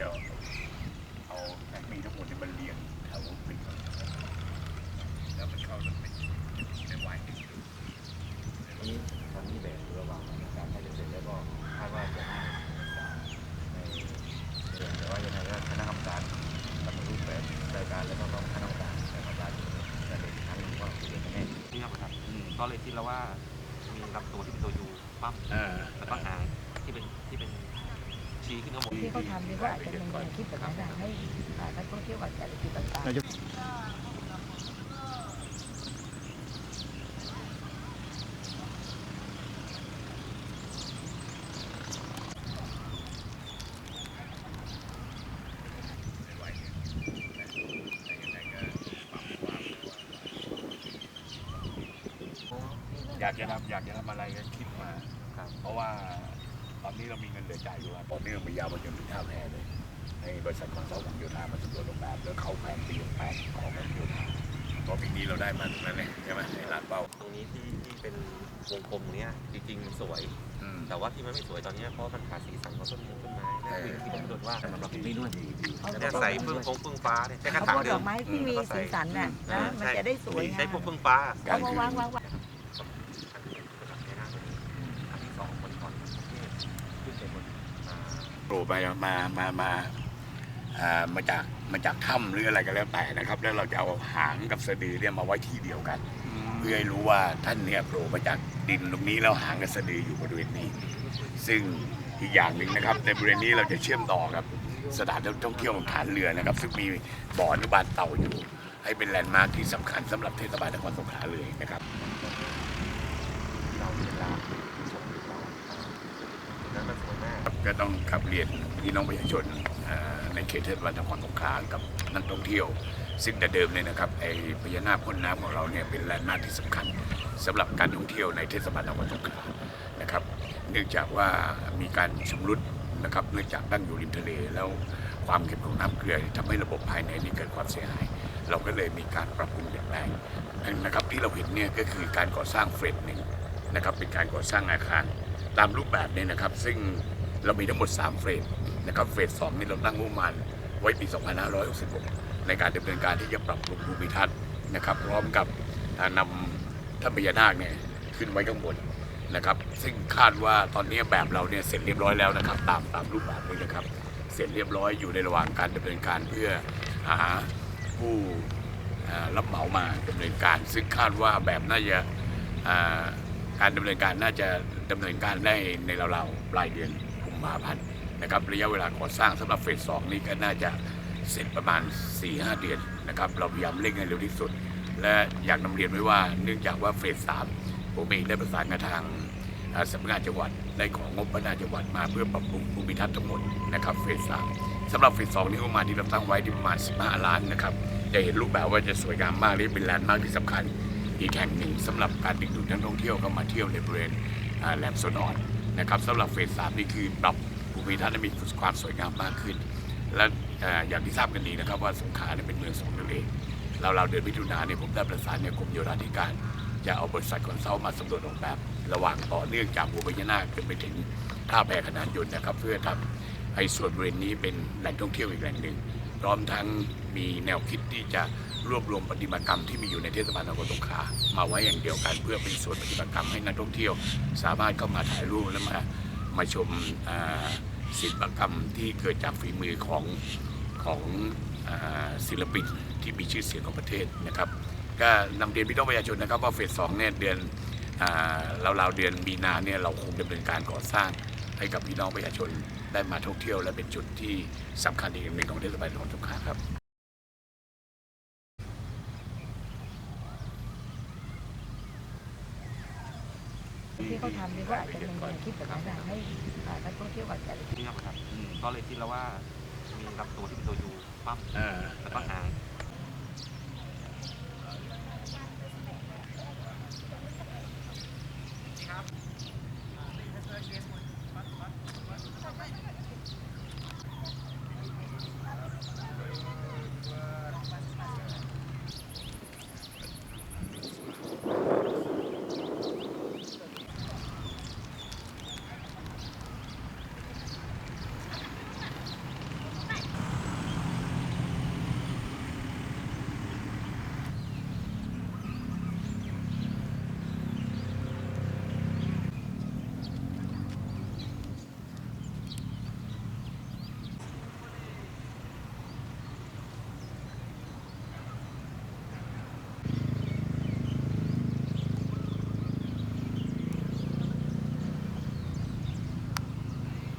จะเอาแท็กมีทั้งหมดที่มันเรียงแถวปิดแล้วมันเข้ามันเป็นในวายหนึ่งนี้ตอนนี้แบบระหว่างการให้เสร็จแล้วก็คาดว่าจะให้ในเดือนแต่ว่ายังไงก็คณะกรรมการกำหนดรูปแบบรายการแล้วก็ต้องคณะกรรมการคณะกรรมการจะเด็นครั้งหนึ่งว่าคือจะแน่เรียบครับก็เลยคิดแล้วว่ามีลำตัวที่เป็นตัวยูปั๊บอ่าแล้วก็หางที่เป็นที่เป็น ชี้ขึ้นข้างบน ที่เขาทำนี่ก็อาจจะเป็นแนวคิดแบบนั้นนะให้นักท่องเที่ยวกับแต่ละจุดต่างๆ อยากจะทำอยากจะทำอะไรก็คิดมา เพราะว่า อนนี้เรามีเงินเหลือจ่ายอยู่ว่าต่อเนื่องไปยาวไปจนถึงท่าแพเลยให้บริษัทคอนซัลท์ของโยธามาสำรวจโรงแรมแล้วเข้าแผนปีแปดของโยธาเพราะปีนี้เราได้มาตรงนั้นเลยใช่ไหมในร้านเป้าตรงนี้ที่ที่เป็นวงกลมเนี้ยจริงๆสวยอืมแต่ว่าที่มันไม่สวยตอนเนี้ยเพราะมันขาดสีสันของต้นไม้ต้นไม้นั่นคือที่ผมกำหนดว่าสำหรับนี้ด้วยเนี่ยใส่เฟื่องฟงเฟื่องฟ้าเนี่ยใช้กระเขาถางบอกเดิดอมกไม้ที่มีสีสันน่ะนะมันจะได้สวยงาใช้มพวกเฟื่องฟ้าเอามาวางวางวาง อันที่สองคนก่อนขึ้นไปบนอ่า โผล่มามามามาอ่ามาจากมาจากถ้ำหรืออะไรก็แล้วแต่นะครับ แล้วเราจะเอาหางกับสะดือเนี่ยมาไว้ที่เดียวกัน เพื่อให้รู้ว่าท่านเนี่ยโผล่มาจากดินตรงนี้แล้วหางกับสะดืออยู่บริเวณนี้ ซึ่งอีกอย่างหนึ่งนะครับ ในบริเวณนี้เราจะเชื่อมต่อกับสถานท่องเที่ยวของฐานเรือนะครับ ซึ่งมีบ่ออนุบาลเต่าอยู่ ให้เป็นแลนด์มาร์คที่สำคัญสำหรับเทศบาลนครสงขลาเลยนะครับเราเวลาส่งเรา นั้นมันสวยมา ก็ต้องขับเรียนพี่น้องประชาชนในเขตเทศบาลนครสงขลากับนักท่องเที่ยว ซึ่งแต่เดิมเนี่ยนะครับไอ้พญานาคพ่นน้ำของเราเนี่ยเป็นแลนด์มาร์คที่สำคัญสำหรับการท่องเที่ยวในเทศบาลนครสงขลานะครับ เนื่องจากว่ามีการชำรุดนะครับเนื่องจากตั้งอยู่ริมทะเลแล้วความเค็มของน้ำเกลือทำให้ระบบภายในนี่เกิดความเสียหาย เราก็เลยมีการปรับปรุงอย่างแรงนะครับที่เราเห็นเนี่ยก็คือการก่อสร้างเฟสหนึ่งนะครับเป็นการก่อสร้างอาคารตามรูปแบบเนี่ยนะครับ ซึ่ง เรามีทั้งหมด 3 เฟสนะครับเฟสสองนี่เราตั้งงบประมาณไว้ปี 2566 ในการดำเนินการที่จะปรับปรุงภูมิทัศน์นะครับพร้อมกับอ่านำท่านพญานาคเนี่ยขึ้นไว้ข้างบนนะครับซึ่งคาดว่าตอนนี้แบบเราเนี่ยเสร็จเรียบร้อยแล้วนะครับตามตามรูปแบบนี้นะครับ เสร็จเรียบร้อยอยู่ในระหว่างการดำเนินการเพื่อหาผู้รับเหมามาดำเนินการ ซึ่งคาดว่าแบบน่าจะการดำเนินการน่าจะดำเนินการได้ในราวๆปลายเดือน มาพันธ์นะครับระยะเวลาก่อสร้างสำหรับเฟสสองนี้ก็น่าจะเสร็จประมาณ 4-5 เดือนนะครับเราพยายามเร่งให้เร็วที่สุด และอยากนำเรียนไว้ว่าเนื่องจากว่าเฟสสามผมเองได้ประสานกับทางสำนักงานจังหวัดได้ของงบพัฒนาจังหวัดมาเพื่อปรับปรุงภูมิทัศน์ทั้งหมดนะครับเฟสสามสำหรับเฟสสองนี่ก็มาที่เราตั้งไว้ที่ประมาณ 15 ล้านนะครับจะเห็นรูปแบบว่าจะสวยงามมากและเป็นแลนด์มาร์คที่สำคัญอีกแห่งหนึ่งสำหรับการดึงดูดนักท่องเที่ยวเข้ามาเที่ยวในบริเวณอ่าแหลมโซนอน นะครับสำหรับเฟสสามนี่คือปรับภูมิทัศน์ให้มีความสวยงามมากขึ้น และอย่างที่ทราบกันดีนะครับว่าสงขลาเนี่ยเป็นเมืองสองทะเลเราเราเดือนมิถุนานเนี่ยผมได้ประสานเนี่ยกรมโยธาธิการ จะเอาบริษัทคอนซัลท์มาสำรวจออกแบบ ระหว่างต่อเนื่องจากหัวพญานาคจนไปถึงท่าแพขนานยนต์นะครับ เพื่อทำให้ส่วนบริเวณนี้เป็นแหล่งท่องเที่ยวอีกแหล่งหนึ่งพร้อมทั้งมีแนวคิดที่จะ รวบรวมปฏิมากรรมที่มีอยู่ในเทศบาลนครสงขลามาไว้อย่างเดียวกัน เพื่อเป็นส่วนปฏิมากรรมให้นักท่องเที่ยว สามารถเข้ามาถ่ายรูปและมามาชมศิลปกรรมที่เกิดจากฝีมือของของศิลปินที่มีชื่อเสียงของประเทศนะครับ ก็นำเรียนพี่น้องประชาชนนะครับว่าเฟสสองเนี่ยเดือนอ่าราวๆเดือนมีนาเนี่ยเราคงดำเนินการก่อสร้างให้กับพี่น้องประชาชนได้มาท่องเที่ยวและเป็นจุดที่สำคัญอีกหนึ่งของเทศบาลนครสงขลาครับ ที่เขาทำนี่ ก็อาจจะมีแนวคิดแบบนั้นนะให้นักท่องเที่ยวอาจจะจุดเรียบครับ ก็เลยคิดแล้วว่ามีลำตัวที่เป็นตัวยูปั๊มแล้วก็หาง